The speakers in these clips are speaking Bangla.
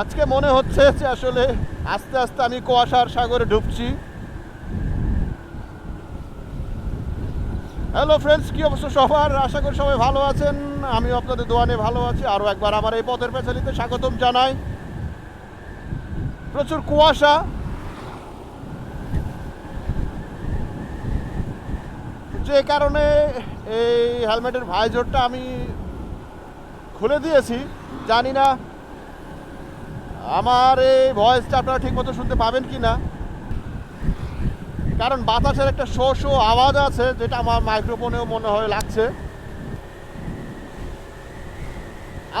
আজকে মনে হচ্ছে যে আসলে আস্তে আস্তে আমি কুয়াশার সাগরে ডুবছি। হ্যালো ফ্রেন্ডস কি অবশ্য সবার? আশা করি সবাই ভালো আছেন। আমি আপনাদের দোয়ানে ভালো আছি। আরও একবার আমার এই পথের পেছালিতে স্বাগতম জানাই। প্রচুর কুয়াশা। যে কারণে এই হেলমেটের ভাইজোরটা আমি খুলে দিয়েছি। জানি না আমার এই ভয়েসটা আপনারা ঠিকমতো শুনতে পাবেন কি না? কারণ বাতাসের একটা শো শো আওয়াজ আছে, যেটা আমার মাইক্রোফোনেও মনে হয় লাগছে।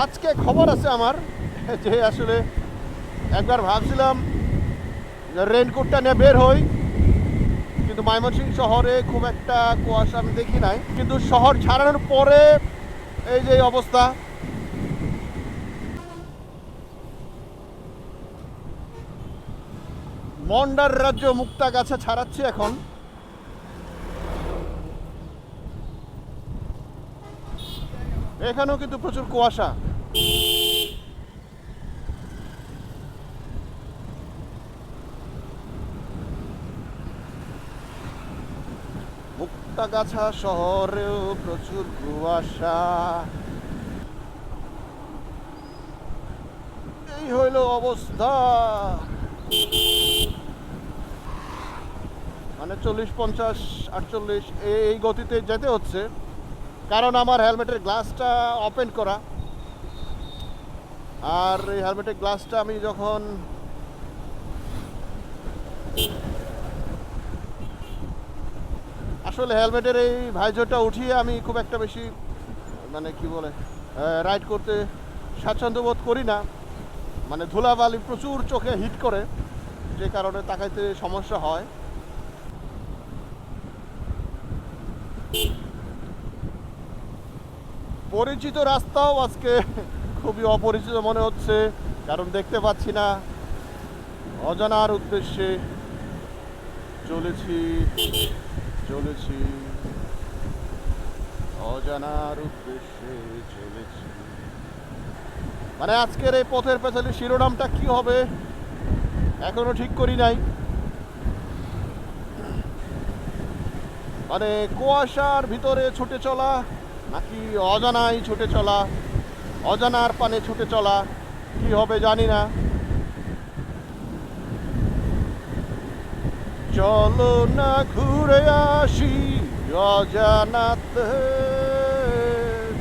আজকে খবর আছে আমার, যে আসলে একবার ভাবছিলাম রেনকোটটা নিয়ে বের হই, কিন্তু ময়মনসিংহ শহরে খুব একটা কুয়াশা আমি দেখি নাই। কিন্তু শহর ছাড়ানোর পরে এই যে অবস্থা মন্ডার রাজ্য মুক্তা গাছে ছাড়াচ্ছি এখন। এখানেও কিন্তু প্রচুর কুয়াশা। মুক্তাগাছা শহরেও প্রচুর কুয়াশা। এই হইল অবস্থা। মানে চল্লিশ, পঞ্চাশ, আটচল্লিশ, এই গতিতে যেতে হচ্ছে। কারণ আমার হেলমেটের গ্লাসটা ওপেন করা। আর এই হেলমেটের গ্লাসটা আমি যখন আসলে হেলমেটের এই ভাইজরটা উঠিয়ে আমি খুব একটা বেশি মানে কি বলে রাইড করতে স্বাচ্ছন্দ্য বোধ করি না। মানে ধুলাবালি প্রচুর চোখে হিট করে, যে কারণে তাকাইতে সমস্যা হয়। পরিচিত রাস্তাও আজকে খুবই অপরিচিত মনে হচ্ছে, কারণ দেখতে পাচ্ছি না। অজানার উদ্দেশ্যে চলেছি চলেছি। অজানার উদ্দেশ্যে চলেছি। মানে আজকের এই পথের পেছনে শিরোনামটা কি হবে, এখনও ঠিক করি নাই। মানে কুয়াশার ভিতরে ছুটে চলা, নাকি অজানায় ছুটে চলা, অজানার পানে ছুটে চলা, কি হবে জানি না। চলো না ঘুরে আসি অজানাতে,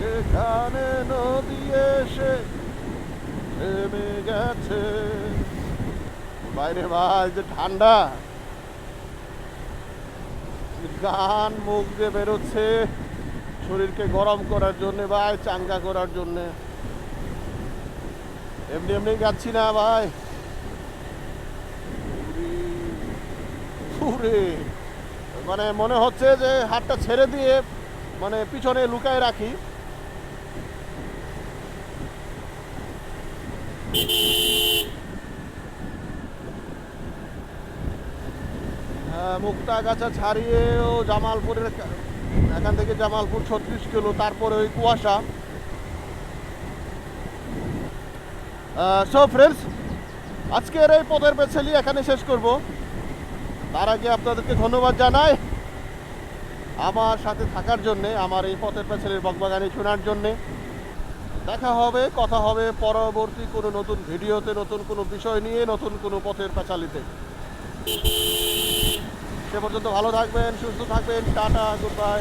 যেখানে নদী এসে থেমে গেছে। বাইরে ভাই, যে ঠান্ডা। গান মুখ দিয়ে বেরোচ্ছে, শরীরকে গরম করার জন্য ভাই, চাঙ্গা করার জন্য। এমনি এমনি যাচ্ছি না ভাই। মানে মনে হচ্ছে যে হাতটা ছেড়ে দিয়ে মানে পিছনে লুকায় রাখি। মুক্তাগাছা ছাড়িয়েও জামালপুরের এখান থেকে জামালপুর ছত্রিশ কিলো, তারপরে ওই কুয়াশা। সো ফ্রেন্ডস আজকের এই পথের পেছালি এখানে শেষ করব। তার আগে আপনাদেরকে ধন্যবাদ জানাই আমার সাথে থাকার জন্যে, আমার এই পথের পেছালির বকবাগানি শোনার জন্যে। দেখা হবে, কথা হবে পরবর্তী কোনো নতুন ভিডিওতে, নতুন কোনো বিষয় নিয়ে, নতুন কোনো পথের পেছালিতে। সে পর্যন্ত ভালো থাকবেন সুস্থ থাকবেন টাটা গুড বাই